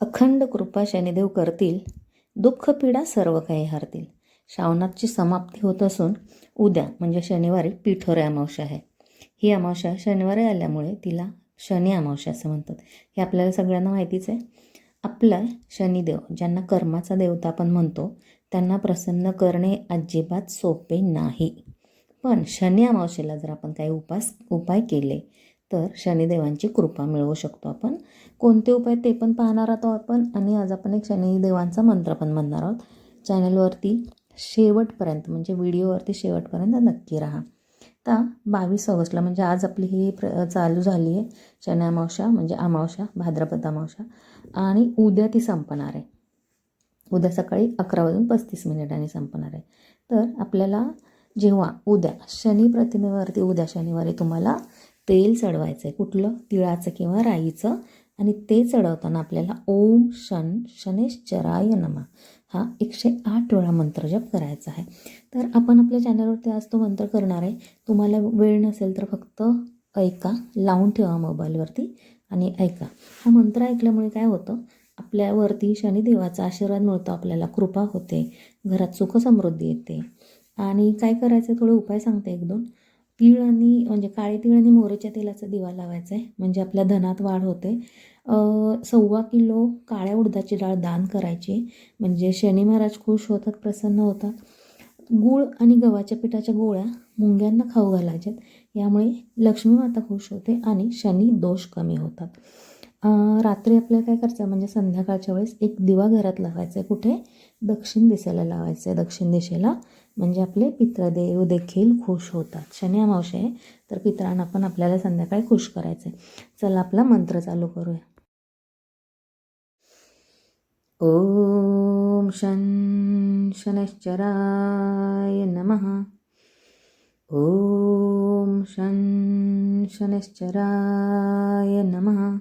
अखंड कृपा शनिदेव करतील दुःख पीडा सर्व काही हरतील. श्रावणाची समाप्ती होत असून उद्या म्हणजे शनिवारी पिठोरे अमावस्या आहे. ही अमावस्या शनिवारी आल्यामुळे तिला शनी अमावस्या असं म्हणतात. हे आपल्याला सगळ्यांना माहितीच आहे. आपला शनिदेव ज्यांना कर्माचा देवता आपण म्हणतो त्यांना प्रसन्न करणे अजिबात सोपे नाही. पण शनी अमावस्येला जर आपण काही उपास उपाय केले तर शनिदेवांची कृपा मिळवू शकतो आपण. कोणते उपाय ते पण पाहणार आहोत आपण. आणि आज आपण एक शनिदेवांचा मंत्र पण म्हणणार आहोत. चॅनलवरती शेवटपर्यंत म्हणजे व्हिडिओवरती शेवटपर्यंत नक्की राहा. आता बावीस ऑगस्टला म्हणजे आज आपली ही प्र चालू झाली आहे शनी अमावस्या म्हणजे अमावस्या भाद्रपद अमावस्या. आणि उद्या ती संपणार आहे. उद्या सकाळी अकरा वाजून पस्तीस मिनिटांनी संपणार आहे. तर आपल्याला जेव्हा उद्या शनी प्रतिमेवरती उद्या शनिवारी तुम्हाला तेल चढवायचं आहे कुठलं? तिळाचं किंवा राईचं. आणि ते चढवताना आपल्याला ओम शन शनेश्चराय नमा हा एकशे आठ वेळा मंत्र जप करायचा आहे. तर आपण आपल्या चॅनलवरती आज तो मंत्र करणार आहे. तुम्हाला वेळ नसेल तर फक्त ऐका लावून ठेवा मोबाईलवरती आणि ऐका. हा मंत्र ऐकल्यामुळे काय होतं? आपल्यावरती शनिदेवाचा आशीर्वाद मिळतो आपल्याला कृपा होते घरात सुखसमृद्धी येते. आणि काय करायचं थोडे उपाय सांगते एक दोन. तीळ आणि म्हणजे काळे तीळ आणि मोहरीच्या तेलाचा दिवा लावायचा आहे म्हणजे आपल्या धनात वाढ होते. सव्वा किलो काळ्या उडदाची डाळ दान करायची. म्हणजे शनी महाराज खुश होतात प्रसन्न होतात. गूळ आणि गव्हाच्या पिठाच्या गोळ्या मुंग्यांना खाऊ घालायच्यात. यामुळे लक्ष्मी माता खुश होते आणि शनी दोष कमी होतात. रात्री आपल्याला काय करायचं? म्हणजे संध्याकाळच्या वेळेस एक दिवा घरात लावायचा आहे कुठे? दक्षिण दिशेला लावायचं आहे दक्षिण दिशेला म्हणजे आपले पितृदेव देखील खुश होतात. शनी अमावश आहे तर पित्रांना पण आपल्याला संध्याकाळी खुश करायचं आहे चला आपला मंत्र चालू करूया. ओम शन शनश्चराय नमः. ओम शन शनश्चराय नमः.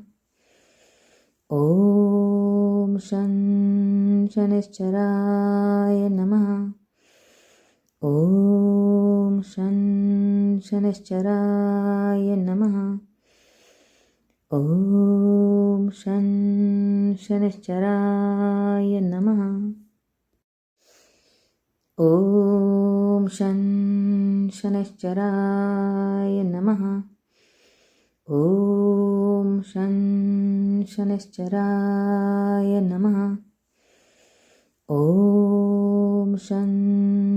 ओम शं शनिश्चराय नमः. ॐ शं शनिश्चराय नमः। ॐ शं शनिश्चराय नमः। ॐ शं शनिश्चराय नमः। ॐ शनिश्चराय नमः। ॐ शं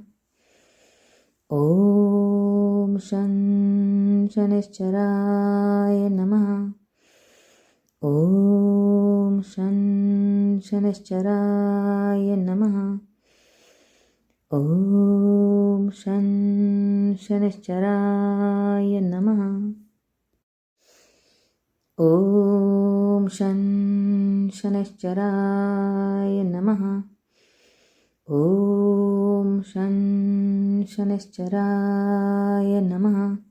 शनिश्चराय नमः। ॐ शं शनिश्चराय नमः। ॐ शं शनिश्चराय नमः। ॐ शं शनिश्चराय नमः। ॐ शं शनिश्चराय नमः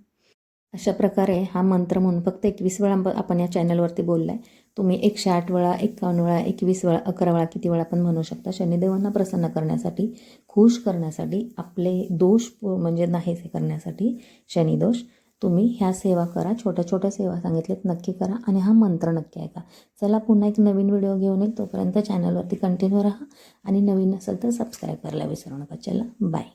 अशा प्रकारे हा मंत्र म्हणून फक्त एकवीस वेळा आपण या चॅनलवरती बोलला आहे तुम्ही एकशे आठ वेळा एकावन्न वेळा एकवीस वेळा अकरा वेळा किती वेळा पण म्हणू शकता. शनिदेवांना प्रसन्न करण्यासाठी खुश करण्यासाठी आपले दोष म्हणजे नाहीसे करण्यासाठी शनिदोष तुम्ही ह्या सेवा करा. छोट्या छोट्या सेवा सांगितल्यात नक्की करा आणि हा मंत्र नक्की ऐका. चला पुन्हा एक नवीन व्हिडिओ घेऊन येईल. तोपर्यंत चॅनलवरती कंटिन्यू राहा आणि नवीन असेल तर सबस्क्राईब करायला विसरू नका. चला बाय